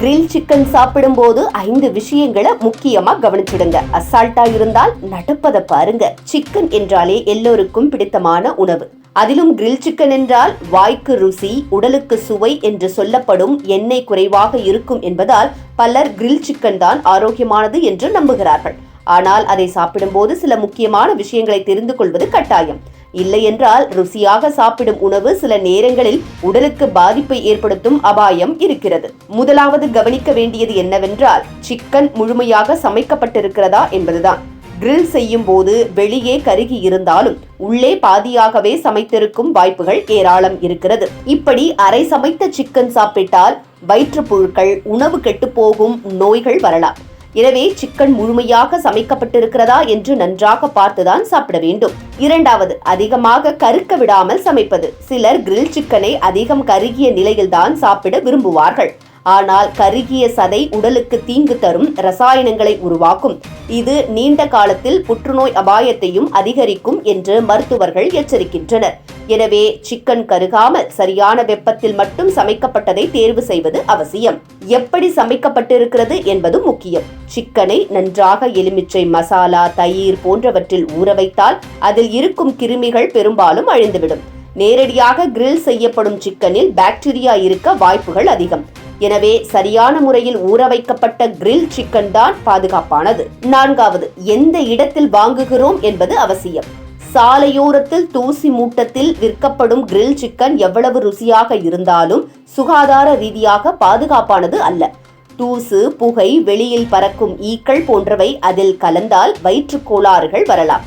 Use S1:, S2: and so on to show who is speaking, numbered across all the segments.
S1: Grill chicken சாப்பிடும்போது ஐந்து விஷயங்களை முக்கியமா கவனிச்சிடுங்க. அசால்ட்டா இருந்தால் நடப்பதை பாருங்க. சிக்கன் என்றாலே எல்லோருக்கும் பிடித்தமான உணவு. அதிலும் கிரில் சிக்கன் என்றால் வாய்க்கு ருசி உடலுக்கு சுவை என்று சொல்லப்படும் எண்ணெய் குறைவாக இருக்கும் என்பதால் பலர் கிரில் சிக்கன் தான் ஆரோக்கியமானது என்று நம்புகிறார்கள். ஆனால் அதை சாப்பிடும்போது சில முக்கியமான விஷயங்களை தெரிந்து கொள்வது கட்டாயம். இல்லையென்றால் ருசியாக சாப்பிடும் உணவு சில நேரங்களில் உடலுக்கு பாதிப்பை ஏற்படுத்தும் அபாயம் இருக்கிறது. முதலாவது கவனிக்க வேண்டியது என்னவென்றால் சிக்கன் முழுமையாக சமைக்கப்பட்டிருக்கிறதா என்பதுதான். கிரில் செய்யும் போது வெளியே கருகி இருந்தாலும் உள்ளே பாதியாகவே சமைத்திருக்கும் வாய்ப்புகள் ஏராளம் இருக்கிறது. இப்படி அரை சமைத்த சிக்கன் சாப்பிட்டால் வயிற்றுப்புழுக்கள் உணவு கெட்டுப்போகும் நோய்கள் வரலாம். எனவே சிக்கன் முழுமையாக சமைக்கப்பட்டிருக்கிறதா என்று நன்றாக பார்த்துதான் சாப்பிட வேண்டும். இரண்டாவது அதிகமாக கருக்க விடாமல் சமைப்பது. சிலர் கிரில் சிக்கனை அதிகம் கருகிய நிலையில்தான் சாப்பிட விரும்புவார்கள். ஆனால் கருகிய சதை உடலுக்கு தீங்கு தரும் ரசாயனங்களை உருவாக்கும். இது நீண்ட காலத்தில் புற்றுநோய் அபாயத்தையும் அதிகரிக்கும் என்று மருத்துவர்கள் எச்சரிக்கின்றனர். எனவே சிக்கன் கருகாமல் சரியான வெப்பத்தில் மட்டும் சமைக்கப்பட்டதை தேர்வு செய்வது அவசியம். எப்படி சமைக்கப்பட்டிருக்கிறது என்பதும் முக்கியம். சிக்கனை நன்றாக எலுமிச்சை மசாலா தயிர் போன்றவற்றில் ஊற வைத்தால் அதில் இருக்கும் கிருமிகள் பெரும்பாலும் அழிந்துவிடும். நேரடியாக கிரில் செய்யப்படும் சிக்கனில் பாக்டீரியா இருக்க வாய்ப்புகள் அதிகம். எனவே சரியான முறையில் ஊற வைக்கப்பட்ட கிரில் சிக்கன் தான் பாதுகாப்பானது. நான்காவது எந்த இடத்தில் வாங்குகிறோம் என்பது அவசியம். சாலையோரத்தில் தூசி மூட்டத்தில் விற்கப்படும் கிரில் சிக்கன் எவ்வளவு ருசியாக இருந்தாலும் சுகாதார ரீதியாக பாதுகாப்பானது அல்ல. தூசு புகை வெளியில் பறக்கும் ஈக்கள் போன்றவை அதில் கலந்தால் வயிற்றுக் கோளாறுகள் வரலாம்.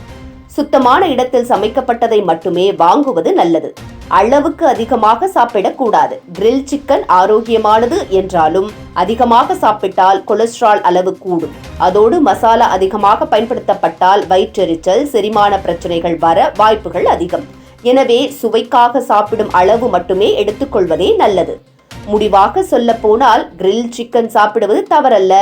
S1: சுத்தமான இடத்தில் சமைக்கப்பட்டதை மட்டுமே வாங்குவது நல்லது. அளவுக்கு அதிகமாக சாப்பிடக்கூடாது. கிரில் சிக்கன் ஆரோக்கியமானது என்றாலும் அதிகமாக சாப்பிட்டால் கொலஸ்ட்ரால் அளவு கூடும். அதோடு மசாலா அதிகமாக பயன்படுத்தப்பட்டால் வயிற்றெரிச்சல் செரிமான பிரச்சனைகள் வர வாய்ப்புகள் அதிகம். எனவே சுவைக்காக சாப்பிடும் அளவு மட்டுமே எடுத்துக்கொள்வதே நல்லது. முடிவாக சொல்ல போனால் கிரில் சிக்கன் சாப்பிடுவது தவறல்ல.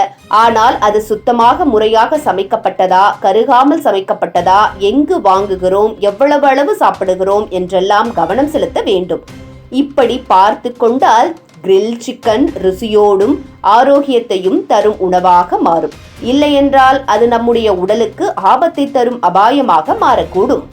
S1: ஆனால் அது சுத்தமாக முறையாக சமைக்கப்பட்டதா கருகாமல் சமைக்கப்பட்டதா எங்கு வாங்குகிறோம் எவ்வளவு அளவு சாப்பிடுகிறோம் என்றெல்லாம் கவனம் செலுத்த வேண்டும். இப்படி பார்த்து கொண்டால் கிரில் சிக்கன் ருசியோடும் ஆரோக்கியத்தையும் தரும் உணவாக மாறும். இல்லையென்றால் அது நம்முடைய உடலுக்கு ஆபத்தை தரும் அபாயமாக மாறக்கூடும்.